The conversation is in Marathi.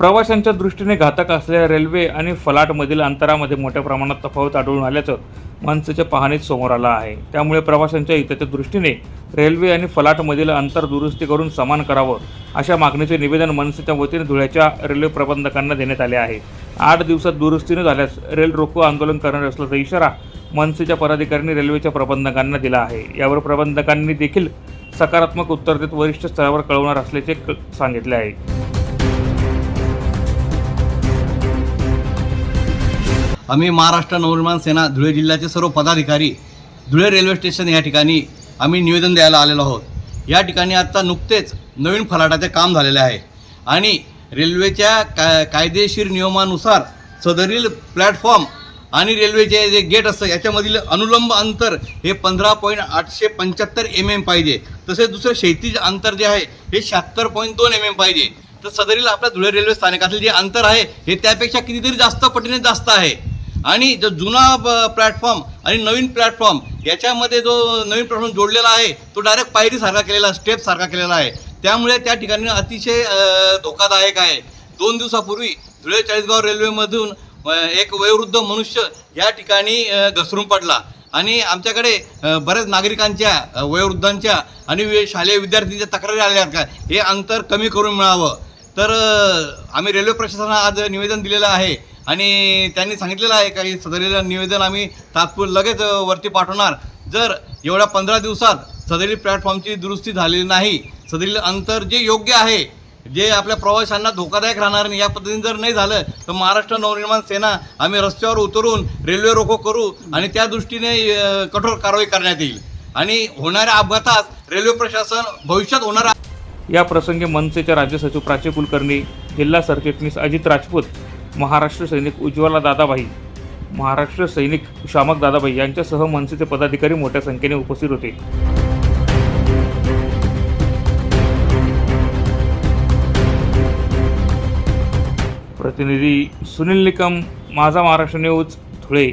प्रवाशांच्या दृष्टीने घातक असलेल्या रेल्वे आणि फलाटमधील अंतरामध्ये मोठ्या प्रमाणात तफावत आढळून आल्याचं मनसेच्या पाहणीत समोर आलं आहे. त्यामुळे प्रवाशांच्या हिताच्या दृष्टीने रेल्वे आणि फलाटमधील अंतर दुरुस्ती करून समान करावं अशा मागणीचे निवेदन मनसेच्या वतीने धुळ्याच्या रेल्वे प्रबंधकांना देण्यात आले आहे. आठ दिवसात दुरुस्ती न झाल्यास रेल रोको आंदोलन करणार असल्याचा इशारा मनसेच्या पदाधिकाऱ्यांनी रेल्वेच्या प्रबंधकांना दिला आहे. यावर प्रबंधकांनी देखील सकारात्मक उत्तर देत वरिष्ठ स्तरावर कळवणार असल्याचे क- सांगितले आहे. आम्ही महाराष्ट्र नवनिर्माण सेना धुळे जिल्ह्याचे सर्व पदाधिकारी धुळे रेल्वे स्टेशन या ठिकाणी आम्ही निवेदन द्यायला आलेलो आहोत. या ठिकाणी आत्ता नुकतेच नवीन फलाटाचे काम झालेले आहे आणि रेल्वेच्या का कायदेशीर नियमानुसार सदरील प्लॅटफॉर्म आणि रेल्वेचे जे गेट असतं याच्यामधील अनुलंब अंतर हे पंधरा पॉईंट आठशे पंच्याहत्तर एम एम पाहिजे. तसेच दुसरं क्षैतिज अंतर जे आहे हे शहात्तर पॉईंट दोन एम एम पाहिजे. तर सदरील आपल्या धुळे रेल्वे स्थानकातील जे अंतर आहे हे त्यापेक्षा कितीतरी जास्त पटीने जास्त आहे. आणि जो जुना प्लॅटफॉर्म आणि नवीन प्लॅटफॉर्म याच्यामध्ये जो नवीन प्लॅटफॉर्म जोडलेला आहे तो डायरेक्ट पायरीसारखा केलेला स्टेप सारखा केलेला आहे. त्यामुळे त्या ठिकाणी अतिशय धोकादायक आहे. दोन दिवसापूर्वी धुळे चाळीसगाव रेल्वेमधून एक वयोवृद्ध मनुष्य या ठिकाणी घसरून पडला. आणि आमच्याकडे बऱ्याच नागरिकांच्या वयोवृद्धांच्या आणि शालेय विद्यार्थ्यांच्या तक्रारी आल्या. आहेत का हे अंतर कमी करून मिळावं. तर आम्ही रेल्वे प्रशासनाला आज निवेदन दिलेलं आहे आणि त्यांनी सांगितलेलं आहे काही सदरेलं निवेदन आम्ही तात्पुर लगेच वरती पाठवणार. जर एवढ्या पंधरा दिवसात सदरी प्लॅटफॉर्मची दुरुस्ती झालेली नाही सदरील अंतर जे योग्य आहे जे आपल्या प्रवाशांना धोकादायक राहणार नाही या पद्धतीने जर नाही झालं तर महाराष्ट्र नवनिर्माण सेना आम्ही रस्त्यावर उतरून रेल्वे रोको करू आणि त्या दृष्टीने कठोर कारवाई करण्यात येईल. आणि होणाऱ्या अपघातात रेल्वे प्रशासन भविष्यात होणारा या प्रसंगी मनसेचे राज्य सचिव प्राची कुलकर्णी जिल्हा सरचिटणीस अजित राजपूत महाराष्ट्र सैनिक उज्ज्वला दादाभाई महाराष्ट्र सैनिक शामक दादाभाई यांच्यासह मनसेचे पदाधिकारी मोठ्या संख्येने उपस्थित होते. प्रतिनिधी सुनील निकम माझा महाराष्ट्र न्यूज धुळे.